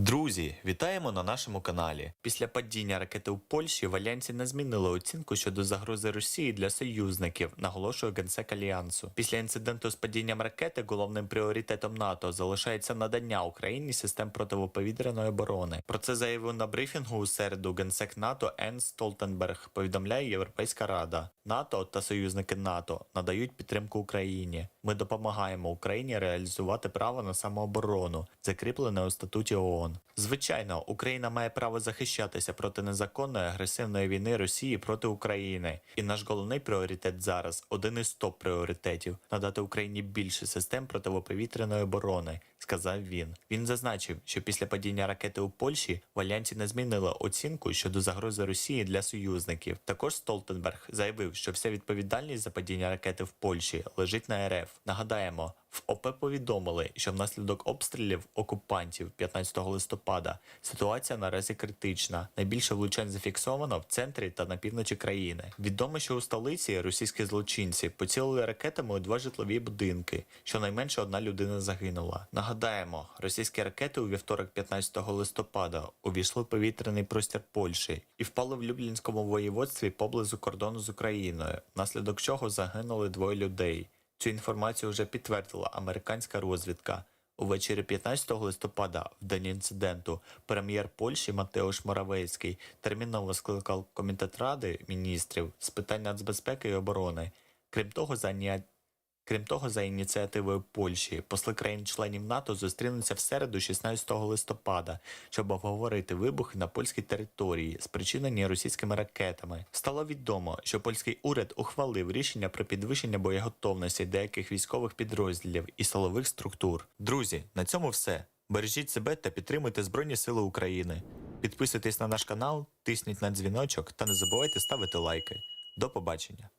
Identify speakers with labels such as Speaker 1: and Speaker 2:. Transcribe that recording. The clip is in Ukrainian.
Speaker 1: Друзі, вітаємо на нашому каналі. Після падіння ракети у Польщі в Альянсі не змінили оцінку щодо загрози Росії для союзників, наголошує генсек Альянсу. Після інциденту з падінням ракети головним пріоритетом НАТО залишається надання Україні систем протиповітряної оборони. Про це заявив на брифінгу у середу генсек НАТО Енн Столтенберг. Повідомляє Європейська Рада. НАТО та союзники НАТО надають підтримку Україні. Ми допомагаємо Україні реалізувати право на самооборону, закріплене у статуті ООН. Звичайно, Україна має право захищатися проти незаконної агресивної війни Росії проти України. І наш головний пріоритет зараз один із топ пріоритетів надати Україні більше систем протиповітряної оборони. Сказав він. Він зазначив, що після падіння ракети у Польщі в Альянсі не змінили оцінку щодо загрози Росії для союзників. Також Столтенберг заявив, що вся відповідальність за падіння ракети в Польщі лежить на РФ. Нагадаємо, в ОП повідомили, що внаслідок обстрілів окупантів 15 листопада ситуація наразі критична. Найбільше влучань зафіксовано в центрі та на півночі країни. Відомо, що у столиці російські злочинці поцілили ракетами у два житлові будинки. Щонайменше одна людина загинула. Нагадаємо, російські ракети у вівторок 15 листопада увійшли в повітряний простір Польщі і впали в Люблінському воєводстві поблизу кордону з Україною, внаслідок чого загинули двоє людей. Цю інформацію вже підтвердила американська розвідка. Увечері 15 листопада, в день інциденту, прем'єр Польщі Матеуш Моравецький терміново скликав комітет ради міністрів з питань нацбезпеки і оборони. Крім того, за Крім того, за ініціативою Польщі, посли країн-членів НАТО зустрінуться в середу 16 листопада, щоб обговорити вибухи на польській території, спричинені російськими ракетами. Стало відомо, що польський уряд ухвалив рішення про підвищення боєготовності деяких військових підрозділів і силових структур. Друзі, на цьому все. Бережіть себе та підтримуйте Збройні Сили України. Підписуйтесь на наш канал, тисніть на дзвіночок та не забувайте ставити лайки. До побачення!